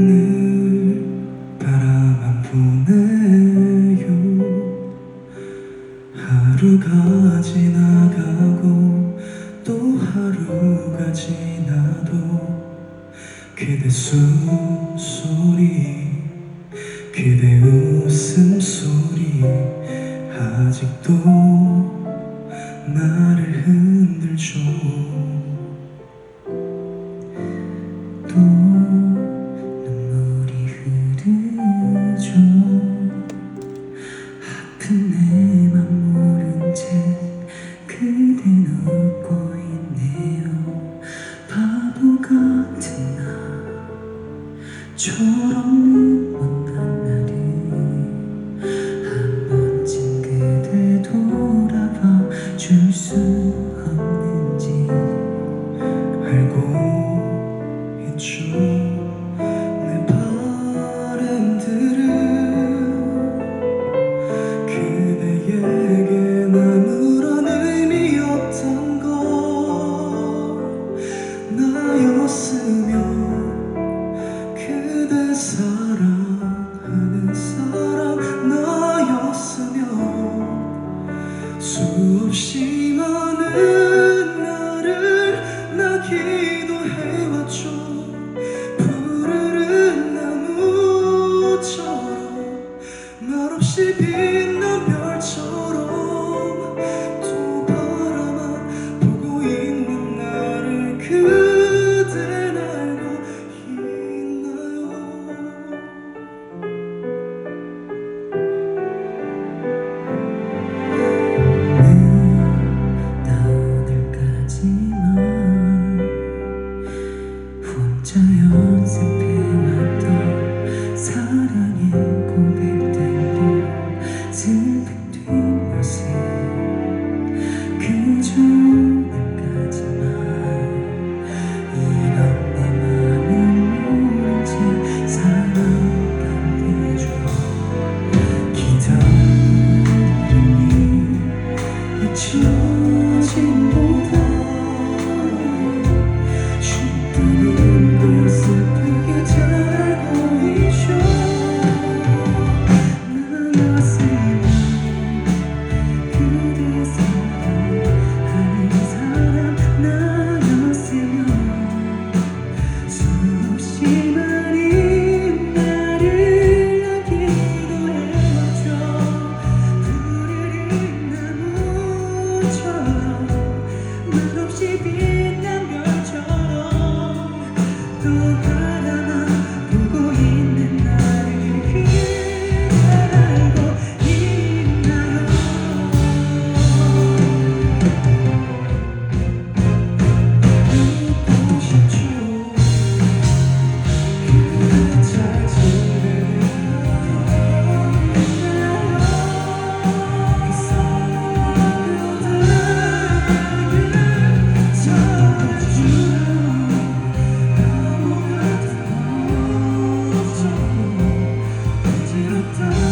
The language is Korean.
늘 바라만 보내요. 하루가 지나가고 또 하루가 지나도 그대 숨소리 그대 웃음소리 아직도 나를 흔들죠. 그대에겐 아무런 의미 없던 걸 나였으면 그대 사랑하는 사람 나였으면 수없이 you. words you do?